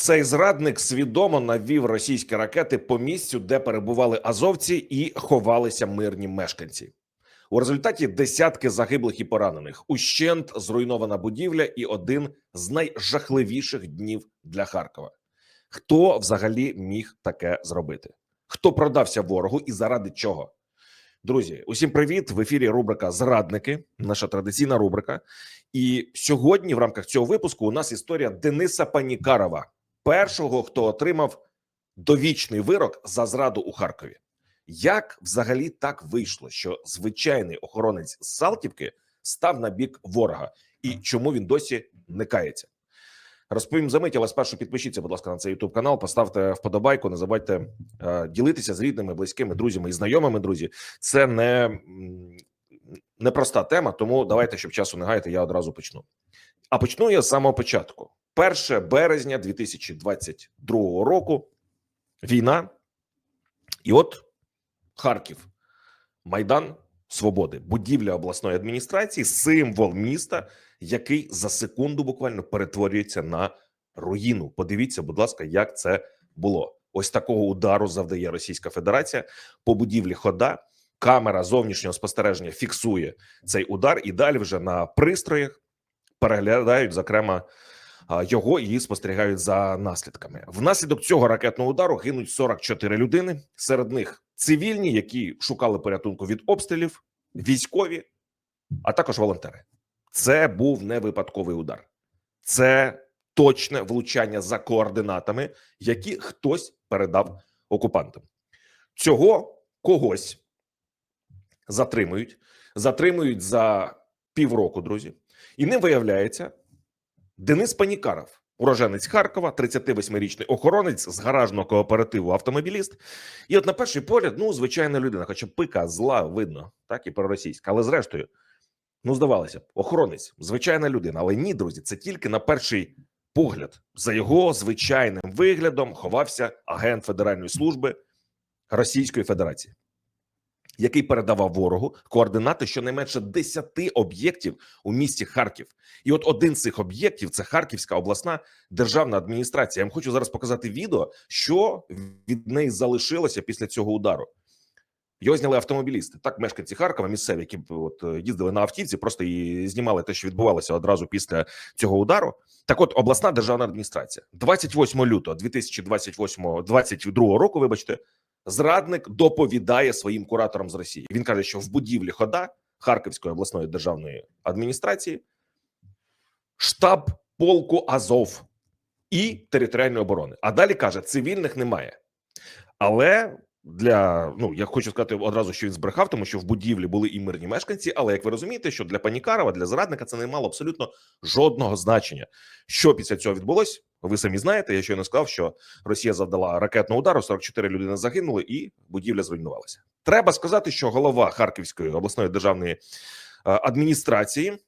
Цей зрадник свідомо навів російські ракети по місцю, де перебували азовці і ховалися мирні мешканці. У результаті десятки загиблих і поранених, ущент зруйнована будівля і один з найжахливіших днів для Харкова. Хто взагалі міг таке зробити? Хто продався ворогу і заради чого? Друзі, усім привіт! В ефірі рубрика Зрадники, наша традиційна рубрика. І сьогодні, в рамках цього випуску, у нас історія Дениса Панікарова, першого, хто отримав довічний вирок за зраду у Харкові. Як взагалі так вийшло, що звичайний охоронець з Салтівки став на бік ворога, і чому він досі не кається? Розповім за мить, але спершу підпишіться, будь ласка, на цей YouTube канал, поставте вподобайку. Не забудьте е, ділитися з рідними, близькими, друзями і знайомими. Друзі, це не, непроста тема, тому давайте, щоб часу не гаяти, я одразу почну. А почну я з самого початку. 1 березня 2022 року. Війна, і от Харків, Майдан Свободи, будівля обласної адміністрації, символ міста, який за секунду буквально перетворюється на руїну. Подивіться, будь ласка, як це було. Ось такого удару завдає Російська Федерація по будівлі хода. Камера зовнішнього спостереження фіксує цей удар, і далі вже на пристроях переглядають зокрема його і спостерігають за наслідками. Внаслідок цього ракетного удару гинуть 44 людини. Серед них цивільні, які шукали порятунку від обстрілів, військові, а також волонтери. Це був не випадковий удар, це точне влучання за координатами, які хтось передав окупантам. Цього когось затримують, затримують за півроку, друзі, і ним виявляється Денис Панікаров, уроженець Харкова, 38-річний охоронець з гаражного кооперативу автомобіліст. І от на перший погляд, ну, звичайна людина, хоча пика зла видно, так і проросійська, але зрештою, ну, здавалося б, охоронець, звичайна людина. Але ні, друзі, це тільки на перший погляд. За його звичайним виглядом ховався агент Федеральної служби Російської Федерації. Який передавав ворогу координати щонайменше 10 об'єктів у місті Харків, і от один з цих об'єктів це Харківська обласна державна адміністрація. Я вам хочу зараз показати відео, що від неї залишилося після цього удару. Його зняли автомобілісти. Так, мешканці Харкова, місцеві, які от їздили на автівці, просто і знімали те, що відбувалося одразу після цього удару. Так, от обласна державна адміністрація, 28 лютого 2028 22 року. Вибачте, зрадник доповідає своїм кураторам з Росії. Він каже, що в будівлі хода Харківської обласної державної адміністрації штаб полку Азов і територіальної оборони. А далі каже: цивільних немає. Але для ну я хочу сказати одразу, що він збрехав, тому що в будівлі були і мирні мешканці. Але як ви розумієте, що для Панікарова, для зрадника це не мало абсолютно жодного значення. Що після цього відбулось? Ви самі знаєте. Я щойно сказав, що Росія завдала ракетного удару, 44 людини загинули, і будівля зруйнувалася. Треба сказати, що голова Харківської обласної державної е, адміністрації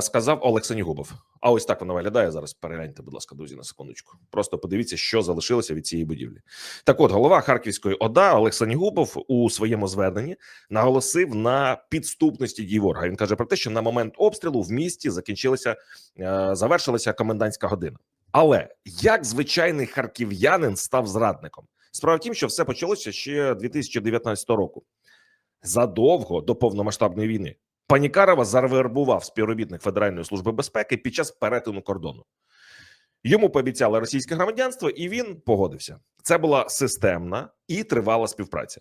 сказав Олег Санігубов. А ось так вона виглядає зараз. Перегляньте, будь ласка, друзі, на секундочку. Просто подивіться, що залишилося від цієї будівлі. Так, от голова Харківської ОДА Олег Санігубов у своєму зверненні наголосив на підступності дій ворога. Він каже про те, що на момент обстрілу в місті закінчилася е, завершилася комендантська година. Але як звичайний харків'янин став зрадником? Справа в тім, що все почалося ще 2019 року, задовго до повномасштабної війни. Панікарова завербував співробітник Федеральної служби безпеки під час перетину кордону. Йому пообіцяли російське громадянство, і він погодився. Це була системна і тривала співпраця.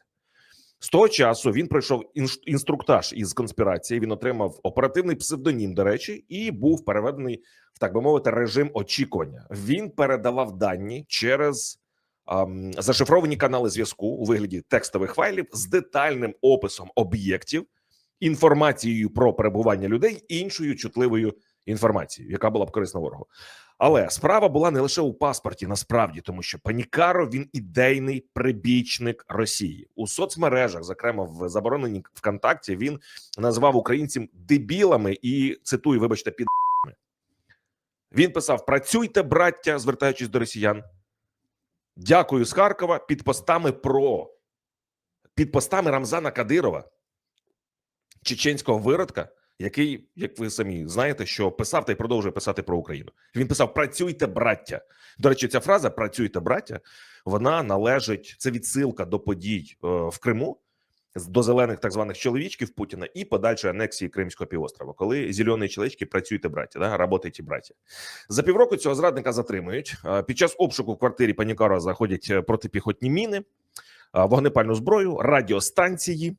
З того часу він пройшов інструктаж із конспірації. Він отримав оперативний псевдонім, до речі, і був переведений в так би мовити режим очікування. Він передавав дані через ам, зашифровані канали зв'язку у вигляді текстових файлів з детальним описом об'єктів, інформацією про перебування людей іншою чутливою інформацією, яка була б корисна ворогу. Але справа була не лише у паспорті, насправді, тому що Панікаро він ідейний прибічник Росії у соцмережах, зокрема в забороненій ВКонтакті, він назвав українців дебілами і цитую, вибачте, під він писав: Працюйте, браття, звертаючись до росіян. Дякую з Харкова під постами про під постами Рамзана Кадирова, чеченського виродка, який, як ви самі знаєте, що писав та й продовжує писати про Україну. Він писав: Працюйте, браття. До речі, ця фраза Працюйте, браття. Вона належить це відсилка до подій е, в Криму. До зелених так званих чоловічків Путіна і подальшої анексії Кримського півострова, коли зелені чоловічки працюйте, браття, да, работайте, браття. За півроку цього зрадника затримують. Е, Під час обшуку в квартирі Панікара заходять е, протипіхотні міни, вогнепальну зброю, радіостанції.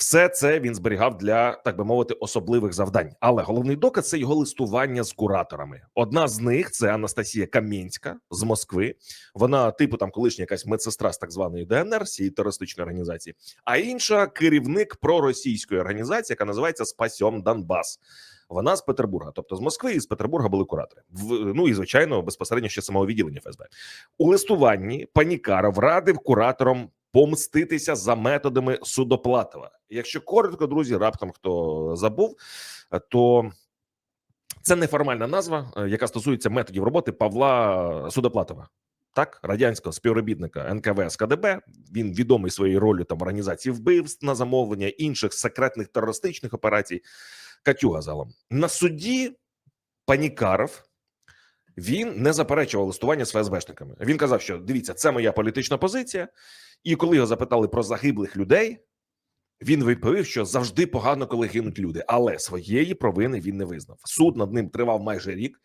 Все це він зберігав для так би мовити особливих завдань. Але головний доказ це його листування з кураторами. Одна з них це Анастасія Кам'янська з Москви. Вона, типу, там колишня якась медсестра з так званої ДНР, цієї терористичної організації, а інша керівник проросійської організації, яка називається Спасьом Донбас. Вона з Петербурга, тобто з Москви і з Петербурга були куратори. В, ну і звичайно, безпосередньо ще самого відділення ФСБ. У листуванні Панікаров радив кураторам помститися за методами Судоплатова. Якщо коротко, друзі, раптом хто забув, то це неформальна назва, е, яка стосується методів роботи Павла Судоплатова. Так, радянського співробітника НКВС КДБ. Він відомий своєю ролью там організації вбивств на замовлення інших секретних терористичних операцій. Катюга залом на суді Панікаров він не заперечував листування з ФСБшниками. Він казав, що дивіться, це моя політична позиція. І коли його запитали про загиблих людей, він відповів, що завжди погано, коли гинуть люди, але своєї провини він не визнав. Суд над ним тривав майже рік.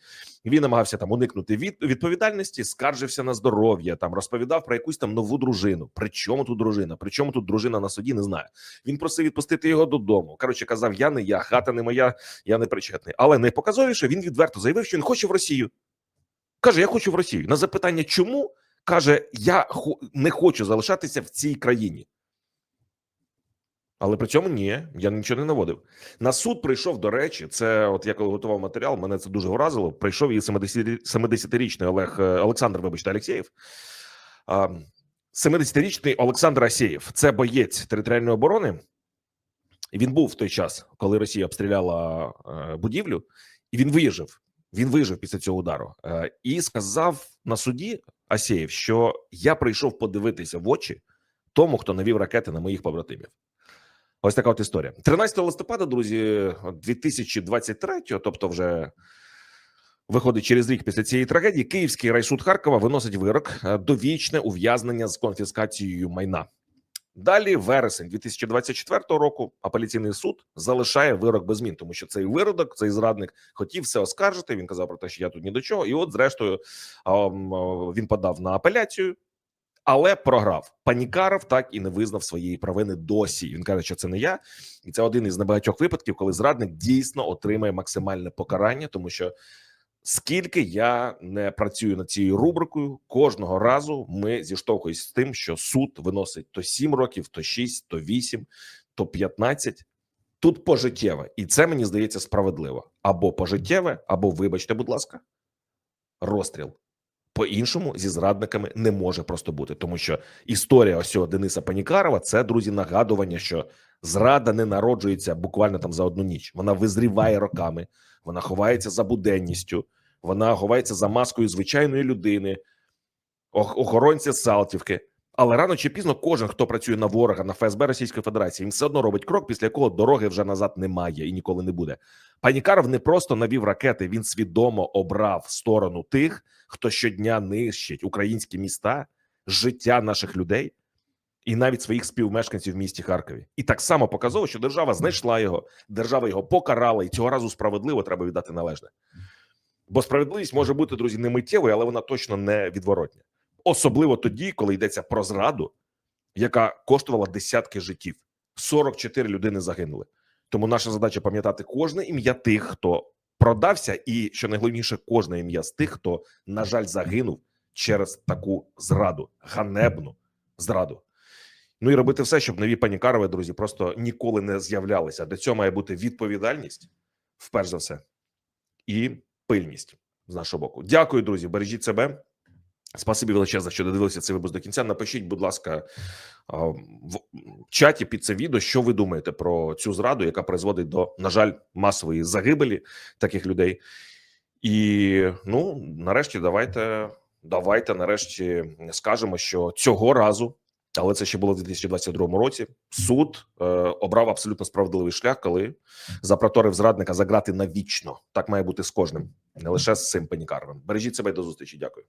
Він намагався там уникнути від відповідальності, скаржився на здоров'я, там розповідав про якусь там нову дружину. При чому тут дружина? При чому тут дружина на суді? Не знаю. Він просив відпустити його додому. Коротше, казав: Я не я, хата не моя, я не причетний. Але найпоказовіше він відверто заявив, що він хоче в Росію. Каже: Я хочу в Росію. На запитання, чому каже: Я не хочу залишатися в цій країні. Але при цьому ні, я нічого не наводив. На суд прийшов, до речі, це от я коли готував матеріал, мене це дуже вразило. Прийшов і 70 70-річний Олег е, Олександр, вибачте, Алексєєв. 70-річний Олександр Асєєв. Це боєць територіальної оборони. Він був в той час, коли Росія обстріляла е, будівлю, і він вижив. Він вижив після цього удару Е, і сказав на суді Асєєв, що я прийшов подивитися в очі тому, хто навів ракети на моїх побратимів. Ось така от історія. 13 листопада, друзі, 2023, тобто вже виходить через рік після цієї трагедії. Київський райсуд Харкова виносить вирок е, довічне ув'язнення з конфіскацією майна. Далі, вересень 2024 року, апеляційний суд залишає вирок без змін, тому що цей виродок, цей зрадник хотів все оскаржити. Він казав про те, що я тут ні до чого. І от, зрештою, він подав на апеляцію, але програв. Панікаров так і не визнав своєї провини досі. Він каже, що це не я, і це один із небагатьох випадків, коли зрадник дійсно отримає максимальне покарання, тому що. Скільки я не працюю над цією рубрикою, кожного разу ми зіштовхуємося з тим, що суд виносить то 7 років, то 6, то 8, то 15. Тут пожиттєве, і це мені здається справедливо. Або пожиттєве, або, вибачте, будь ласка, розстріл. По-іншому зі зрадниками не може просто бути, тому що історія ось цього Дениса Панікарова це друзі нагадування, що зрада не народжується буквально там за одну ніч. Вона визріває роками, вона ховається за буденністю, вона ховається за маскою звичайної людини, охоронця Салтівки. Але рано чи пізно кожен, хто працює на ворога на ФСБ Російської Федерації, він все одно робить крок, після якого дороги вже назад немає і ніколи не буде. Панікаров не просто навів ракети, він свідомо обрав сторону тих, хто щодня нищить українські міста, життя наших людей і навіть своїх співмешканців в місті Харкові. І так само показово, що держава знайшла його, держава його покарала, і цього разу справедливо треба віддати належне. Бо справедливість може бути, друзі, не миттєвою, але вона точно не відворотня. Особливо тоді, коли йдеться про зраду, яка коштувала десятки життів. 44 людини загинули. Тому наша задача пам'ятати кожне ім'я тих, хто продався, і що найголовніше, кожне ім'я з тих, хто, на жаль, загинув через таку зраду, ганебну зраду. Ну і робити все, щоб нові панікарови, друзі, просто ніколи не з'являлися. До цього має бути відповідальність, вперше за все, і пильність з нашого боку. Дякую, друзі. Бережіть себе. Спасибі величезне, що додивилися цей випуск до кінця. Напишіть, будь ласка, в чаті під це відео, що ви думаєте про цю зраду, яка призводить до, на жаль, масової загибелі таких людей. І ну, нарешті, давайте, давайте нарешті скажемо, що цього разу але це ще було в 2022 році. Суд е, обрав абсолютно справедливий шлях, коли запроторив зрадника заграти навічно. Так має бути з кожним, не лише з цим панікарвом. Бережіть себе і до зустрічі. Дякую.